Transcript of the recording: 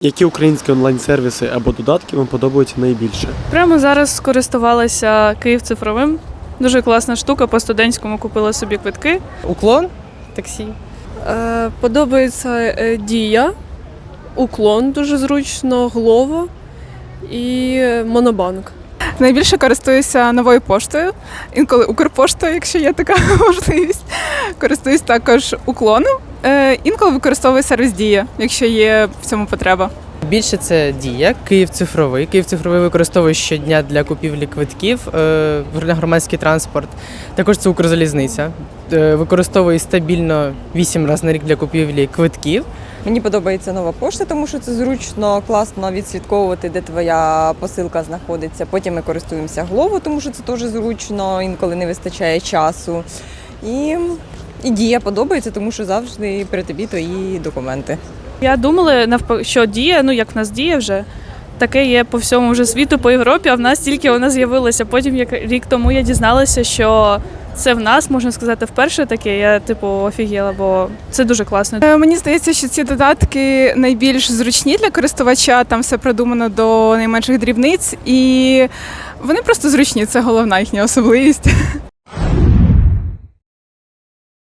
Які українські онлайн-сервіси або додатки вам подобаються найбільше? Прямо зараз скористувалася Київ цифровим. Дуже класна штука. По студентському купила собі квитки. Уклон таксі. Е, подобається е, Дія, Уклон дуже зручно, Глово і Монобанк. Найбільше користуюся новою поштою, інколи Укрпоштою, якщо є така можливість. Користуюсь також уклоном. Е, інколи використовую сервіс Дія, якщо є в цьому потреба. Більше це дія, Київ цифровий. Київ цифровий використовує щодня для купівлі квитків е, на громадський транспорт. Також це Укрзалізниця. Е, використовує стабільно 8 разів на рік для купівлі квитків. Мені подобається нова пошта, тому що це зручно, класно відслідковувати, де твоя посилка знаходиться. Потім ми користуємося Глово, тому що це теж зручно, інколи не вистачає часу. І, і дія подобається, тому що завжди при тобі твої документи. Я думала, навпаки, що діє, ну як в нас діє вже. Таке є по всьому вже світу, по Європі, а в нас тільки вона з'явилася. Потім, як рік тому, я дізналася, що це в нас, можна сказати, вперше таке. Я типу офігіла, бо це дуже класно. Е, мені здається, що ці додатки найбільш зручні для користувача. Там все продумано до найменших дрібниць, і вони просто зручні. Це головна їхня особливість.